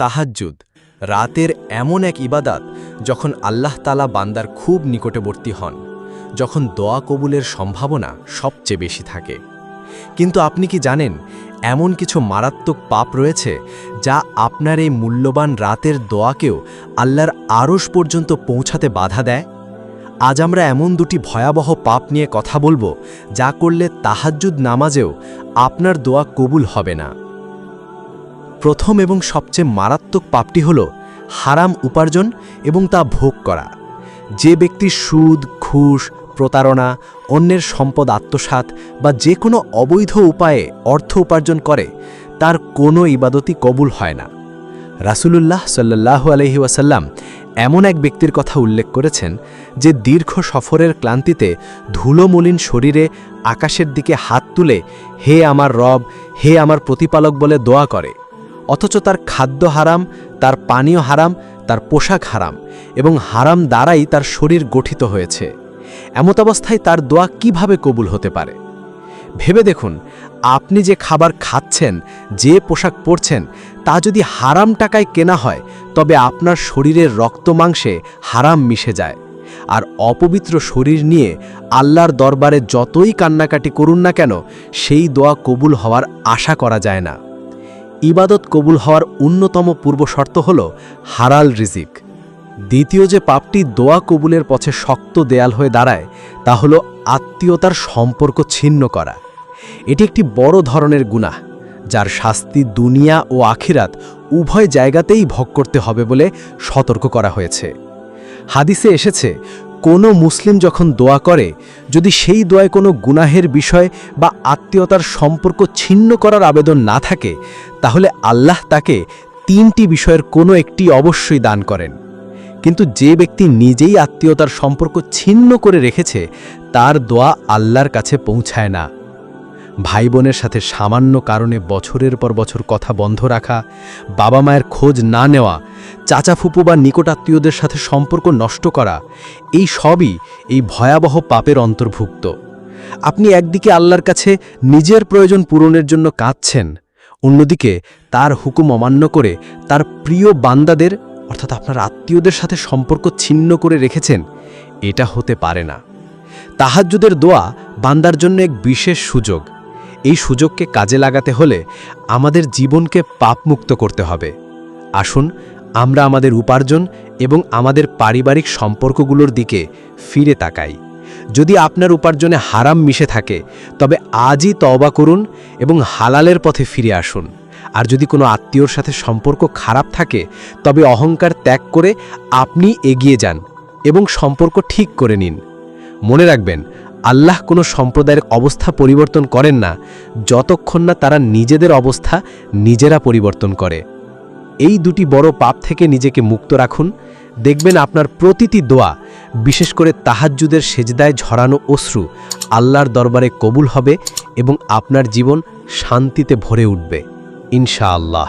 তাহাজ্জুদ, রাতের এমন এক ইবাদাত যখন আল্লাহ তালা বান্দার খুব নিকটবর্তী হন, যখন দোয়া কবুলের সম্ভাবনা সবচেয়ে বেশি থাকে। কিন্তু আপনি কি জানেন, এমন কিছু মারাত্মক পাপ রয়েছে যা আপনার এই মূল্যবান রাতের দোয়াকেও আল্লাহর আরশ পর্যন্ত পৌঁছাতে বাধা দেয়? আজ আমরা এমন দুটি ভয়াবহ পাপ নিয়ে কথা বলব যা করলে তাহাজ্জুদ নামাজেও আপনার দোয়া কবুল হবে না। প্রথম এবং সবচেয়ে মারাত্মক পাপটি হল হারাম উপার্জন এবং তা ভোগ করা। যে ব্যক্তি সুদ, ঘুষ, প্রতারণা, অন্যের সম্পদ আত্মসাৎ বা যে কোনো অবৈধ উপায়ে অর্থ উপার্জন করে, তার কোনো ইবাদতই কবুল হয় না। রাসূলুল্লাহ সাল্লাল্লাহু আলহি ওয়াসাল্লাম এমন এক ব্যক্তির কথা উল্লেখ করেছেন যে দীর্ঘ সফরের ক্লান্তিতে ধুলোমলিন শরীরে আকাশের দিকে হাত তুলে, হে আমার রব, হে আমার প্রতিপালক বলে দোয়া করে। অথচ তার খাদ্য হারাম, তার পানীয় হারাম, তার পোশাক হারাম এবং হারাম দ্বারাই তার শরীর গঠিত হয়েছে। এমতাবস্থায় তার দোয়া কীভাবে কবুল হতে পারে? ভেবে দেখুন, আপনি যে খাবার খাচ্ছেন, যে পোশাক পরছেন, তা যদি হারাম টাকায় কেনা হয়, তবে আপনার শরীরের রক্ত মাংসে হারাম মিশে যায়। আর অপবিত্র শরীর নিয়ে আল্লাহর দরবারে যতই কান্নাকাটি করুন না কেন, সেই দোয়া কবুল হওয়ার আশা করা যায় না। ইবাদত কবুল হওয়ার অন্যতম পূর্বশর্ত হল হারাল রিজিক। দ্বিতীয় যে পাপটি দোয়া কবুলের পথে শক্ত দেয়াল হয়ে দাঁড়ায়, তা হল আত্মীয়তার সম্পর্ক ছিন্ন করা। এটি একটি বড় ধরনের গুনাহ, যার শাস্তি দুনিয়া ও আখিরাত উভয় জায়গাতেই ভোগ করতে হবে বলে সতর্ক করা হয়েছে। হাদিসে এসেছে কোনো মুসলিম যখন দোয়া করে, যদি সেই দোয়ায় কোনো গুনাহের বিষয় বা আত্মীয়তার সম্পর্ক ছিন্ন করার আবেদন না থাকে, তাহলে আল্লাহ তাকে তিনটি বিষয়ের কোনো একটি অবশ্যই দান করেন। কিন্তু যে ব্যক্তি নিজেই আত্মীয়তার সম্পর্ক ছিন্ন করে রেখেছে, তার দোয়া আল্লাহর কাছে পৌঁছায় না। ভাই বোনের সাথে সামান্য কারণে বছরের পর বছর কথা বন্ধ রাখা, বাবা মায়ের খোঁজ না নেওয়া, চাচা ফুপু বা নিকটাত্মীয়দের সাথে সম্পর্ক নষ্ট করা, এই সবই এই ভয়াবহ পাপের অন্তর্ভুক্ত। আপনি একদিকে আল্লাহর কাছে নিজের প্রয়োজন পূরণের জন্য কাঁদছেন, অন্যদিকে তার হুকুম অমান্য করে তার প্রিয় বান্দাদের, অর্থাৎ আপনার আত্মীয়দের সাথে সম্পর্ক ছিন্ন করে রেখেছেন, এটা হতে পারে না। তাহাজ্জুদের দোয়া বান্দার জন্য এক বিশেষ সুযোগ। এই সুযোগকে কাজে লাগাতে হলে আমাদের জীবনকে পাপমুক্ত করতে হবে। আসুন, আমরা আমাদের উপার্জন এবং আমাদের পারিবারিক সম্পর্কগুলোর দিকে ফিরে তাকাই। যদি আপনার উপার্জনে হারাম মিশে থাকে, তবে আজই তওবা করুন এবং হালালের পথে ফিরে আসুন। আর যদি কোনো আত্মীয়র সাথে সম্পর্ক খারাপ থাকে, তবে অহংকার ত্যাগ করে আপনি এগিয়ে যান এবং সম্পর্ক ঠিক করে নিন। মনে রাখবেন আল্লাহ কোনো সম্প্রদায়ের অবস্থা পরিবর্তন করেন না, যতক্ষণ না তারা নিজেদের অবস্থা নিজেরা পরিবর্তন করে। এই দুটি বড় পাপ থেকে নিজেকে মুক্ত রাখুন। দেখবেন আপনার প্রতিটি দোয়া, বিশেষ করে তাহাজ্জুদের সেজদায় ঝরানো অশ্রু, আল্লাহর দরবারে কবুল হবে এবং আপনার জীবন শান্তিতে ভরে উঠবে। ইনশাআল্লাহ।